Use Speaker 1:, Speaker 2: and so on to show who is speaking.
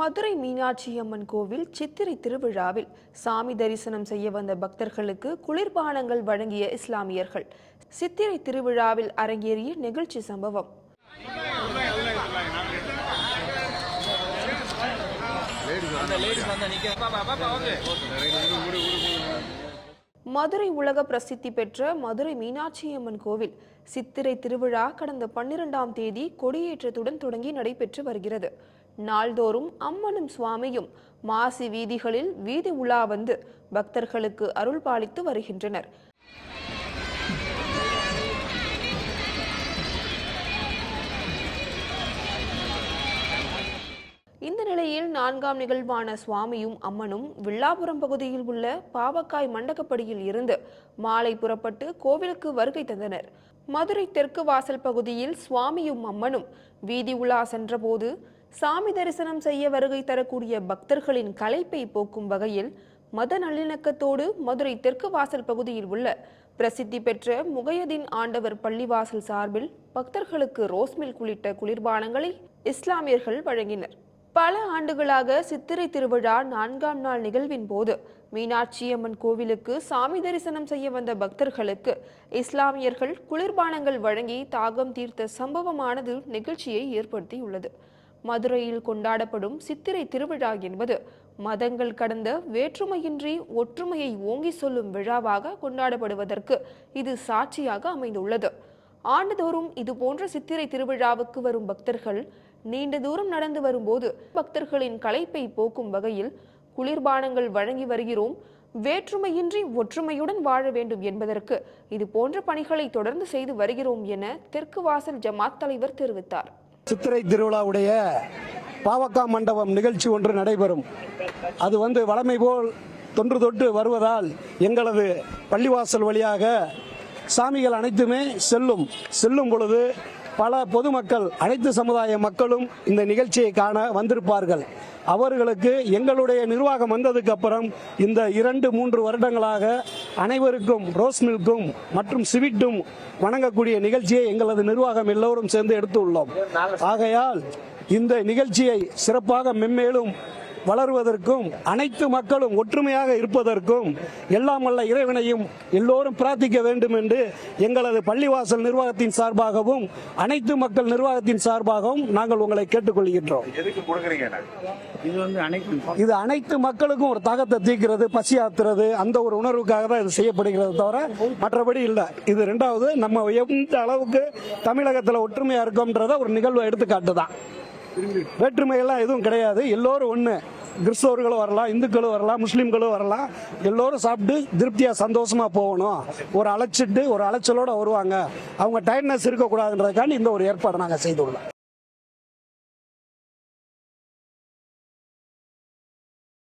Speaker 1: மதுரை மீனாட்சி அம்மன் கோவில் சித்திரை திருவிழாவில் சாமி தரிசனம் செய்ய வந்த பக்தர்களுக்கு குளிர்பானங்கள் வழங்கிய இஸ்லாமியர்கள். சித்திரை திருவிழாவில் அரங்கேறிய நிகழ்ச்சி சம்பவம். மதுரை உலக பிரசித்தி பெற்ற மதுரை மீனாட்சி அம்மன் கோவில் சித்திரை திருவிழா கடந்த பன்னிரெண்டாம் தேதி கொடியேற்றத்துடன் தொடங்கி நடைபெற்று வருகிறது. நாள்தோறும் அம்மனும் சுவாமியும் மாசி வீதிகளில் வீதி உலா வந்து பக்தர்களுக்கு அருள் பாலித்து வருகின்றனர். இந்த நிலையில் நான்காம் நிகழ்வான சுவாமியும் அம்மனும் வில்லாபுரம் பகுதியில் உள்ள பாவக்காய் மண்டகப்படியில் இருந்து மாலை புறப்பட்டு கோவிலுக்கு வருகை தந்தனர். மதுரை தெற்கு வாசல் பகுதியில் சுவாமியும் அம்மனும் வீதி உலா சென்றபோது சாமி தரிசனம் செய்ய வருகை தரக்கூடிய பக்தர்களின் களைப்பை போக்கும் வகையில் மத நல்லிணக்கத்தோடு மதுரை தெற்கு வாசல் பகுதியில் உள்ள பிரசித்தி பெற்ற முகையதீன் ஆண்டவர் பள்ளிவாசல் சார்பில் பக்தர்களுக்கு ரோஸ்மில் உள்ளிட்ட குளிர்பானங்களை இஸ்லாமியர்கள் வழங்கினர். பல ஆண்டுகளாக சித்திரை திருவிழா நான்காம் நாள் நிகழ்வின் போது மீனாட்சி அம்மன் கோவிலுக்கு சாமி தரிசனம் செய்ய வந்த பக்தர்களுக்கு இஸ்லாமியர்கள் குளிர்பானங்கள் வழங்கி தாகம் தீர்த்த சம்பவமானது நிகழ்ச்சியை ஏற்படுத்தியுள்ளது. மதுரையில் கொண்டாடப்படும் சித்திரை திருவிழா என்பது மதங்கள் கடந்த வேற்றுமையின்றி ஒற்றுமையை ஓங்கி சொல்லும் விழாவாக கொண்டாடப்படுவதற்கு இது சாட்சியாக அமைந்துள்ளது. ஆண்டுதோறும் இதுபோன்ற சித்திரை திருவிழாவுக்கு வரும் பக்தர்கள் நீண்ட தூரம் நடந்து வரும்போது பக்தர்களின் களைப்பை போக்கும் வகையில் குளிர்பானங்கள் வழங்கி வருகிறோம். வேற்றுமையின்றி ஒற்றுமையுடன் வாழ வேண்டும் என்பதற்கு இது போன்ற பணிகளை தொடர்ந்து செய்து வருகிறோம் என தெற்கு வாசல் ஜமாத் தலைவர் தெரிவித்தார்.
Speaker 2: சித்திரை திருவிழாவுடைய பாவக்கா மண்டபம் நிகழ்ச்சி ஒன்று நடைபெறும். அது வந்து வழமை போல் தொன்று தொட்டு வருவதால் எங்களது பள்ளிவாசல் வழியாக சாமிகள் அனைத்துமே செல்லும். செல்லும் பொழுது பல பொதுமக்கள் அனைத்து சமுதாய மக்களும் இந்த நிகழ்ச்சியை காண வந்திருப்பார்கள். அவர்களுக்கு எங்களுடைய நிர்வாகம் வந்ததுக்கு அப்புறம் இந்த இரண்டு மூன்று வருடங்களாக அனைவருக்கும் ரோஸ் மில்க்கும் மற்றும் சிவிட்டும் வணங்கக்கூடிய நிகழ்ச்சியை எங்களது நிர்வாகம் எல்லோரும் சேர்ந்து எடுத்துள்ளோம். ஆகையால் இந்த நிகழ்ச்சியை சிறப்பாக மென்மேலும் வளருவதற்கும் அனைத்து மக்களும் ஒற்றுமையாக இருப்பதற்கும் எல்லாம் வல்ல இறைவனையும் எல்லோரும் பிரார்த்திக்க வேண்டும் என்று எங்களது பள்ளிவாசல் நிர்வாகத்தின் சார்பாகவும் அனைத்து மக்கள் நிர்வாகத்தின் சார்பாகவும் நாங்கள் உங்களை கேட்டுக்கொள்கின்றோம்.
Speaker 3: இது வந்து அனைத்து
Speaker 2: இது அனைத்து மக்களுக்கும் ஒரு தாகத்தை தீர்க்கிறது பசி ஆத்துறது அந்த ஒரு உணர்வுக்காக தான் இது செய்யப்படுகிறது தவிர மற்றபடி இல்லை. இது ரெண்டாவது நம்ம எந்த அளவுக்கு தமிழகத்தில் ஒற்றுமையா இருக்கோம்ன்றத ஒரு நிகழ்வை எடுத்துக்காட்டு தான் வேற்றுமையெல்லாம் எதுவும் கிடையாது. எல்லோரும் ஒன்று கிறிஸ்தவர்களும் வரலாம் இந்துக்களும் வரலாம் முஸ்லீம்களும் வரலாம். எல்லோரும் சாப்பிட்டு திருப்தியாக சந்தோஷமாக போகணும். ஒரு அழைச்சிட்டு ஒரு அலைச்சலோடு வருவாங்க. அவங்க டயர்ட்னஸ் இருக்கக்கூடாதுன்றதுக்காண்டி இந்த ஒரு ஏற்பாடு நாங்கள் செய்துள்ளோம்.